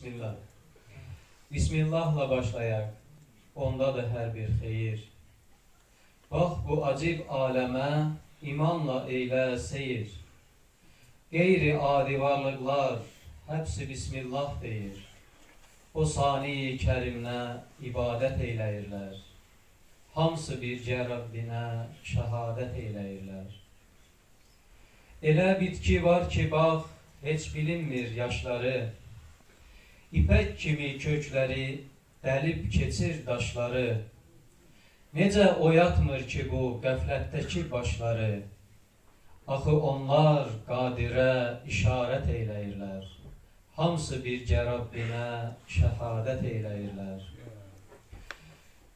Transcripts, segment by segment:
Bismillah. Bismillahla başlayaq. Ondadır hər bir xeyir. Bax bu acib aləmə imanla eylə seyir. Qeyri adi varlıqlar həbsi Bismillah deyir. O sani kərimlə ibadət eyləyirlər. Hamısı bircə Rəbbinə şəhadət eyləyirlər. Elə bitki var ki, bax, heç bilinmir yaşları. İpək kimi kökləri dəlib keçir daşları. Necə oyatmır ki bu qəflətdəki başları. Axı onlar qadirə işarət eyləyirlər. Hamısı bircə Rəbbinə şəhadət eyləyirlər.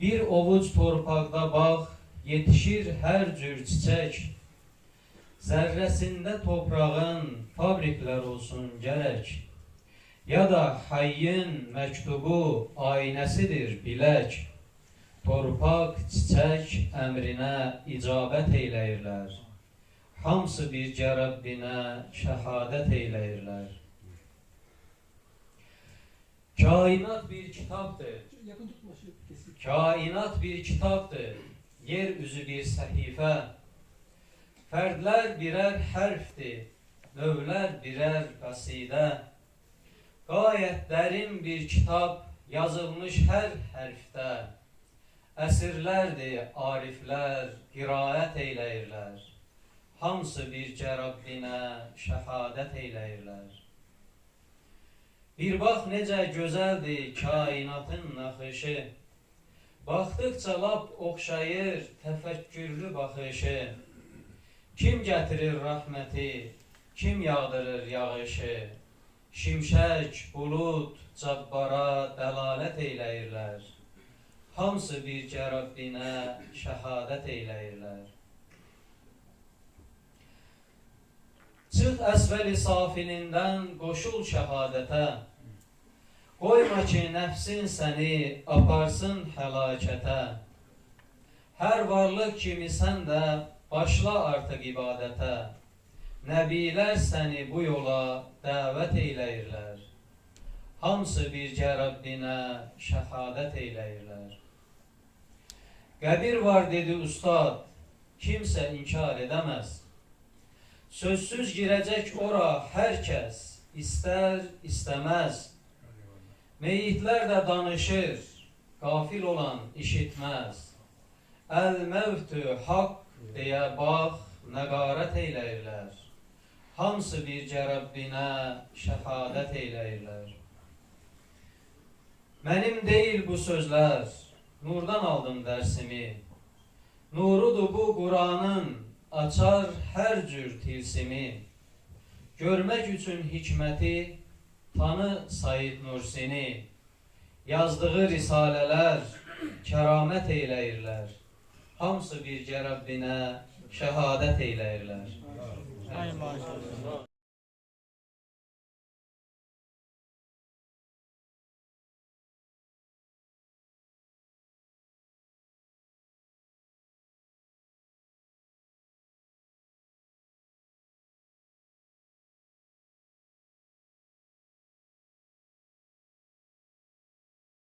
Bir ovuc torpaqda bax, yetişir hər cür çiçək. Zərrəsində toprağın fabriklər olsun gərək. Ya da hayyin məktubu aynəsidir bilək. Torpaq, çiçək əmrinə icabət eyləyirlər. Hamısı bircə Rəbbinə şəhadət eyləyirlər. Kainat bir kitabdır. Kainat bir kitabdır, yer üzü bir səhifə. Fərdlər birər hərfdir, növlər birər qasidə. Qayət dərin bir kitab yazılmış hər hərfdə. Əsrlərdir ariflər qiraət eyləyirlər. Hamısı bircə Rəbbinə şəhadət eyləyirlər. Bir bax necə gözəldir kainatın naxışı. Baxdıqca lap oxşayır təfəkkürlü baxışı. Kim gətirir rəhməti, kim yağdırır yağışı. Şimşək, bulud, cabbara dəlalət eyləyirlər. Hamısı bircə Rəbbinə şəhadət eyləyirlər. Çıx əsvəli safilindən qoşul şəhadətə. Qoyma ki, nəfsin səni aparsın həlakətə. Hər varlıq kimi sən də başla artıq ibadətə. Nəbilər səni bu yola dəvət eyləyirlər. Hamısı bircə Rəbbinə şəhadət eyləyirlər. Qəbir var dedi ustad, kimsə inkar edəməz. Sözsüz girəcək ora hər kəs, istər, istəməz. Meyitlər də danışır, qafil olan işitməz. Əl-məvtü haqq deyə bax, nəqarət eyləyirlər. Hamısı bircə Rəbbinə şəhadət eyləyirlər. Mənim deyil bu sözlər, nurdan aldım dərsimi. Nurudur bu Quranın, açar hər cür tilsimi. Görmək üçün hikməti, tanı Said Nursini. Yazdığı risalələr kəramət eyləyirlər. Hamısı bircə Rəbbinə şəhadət eyləyirlər. 哎呀妈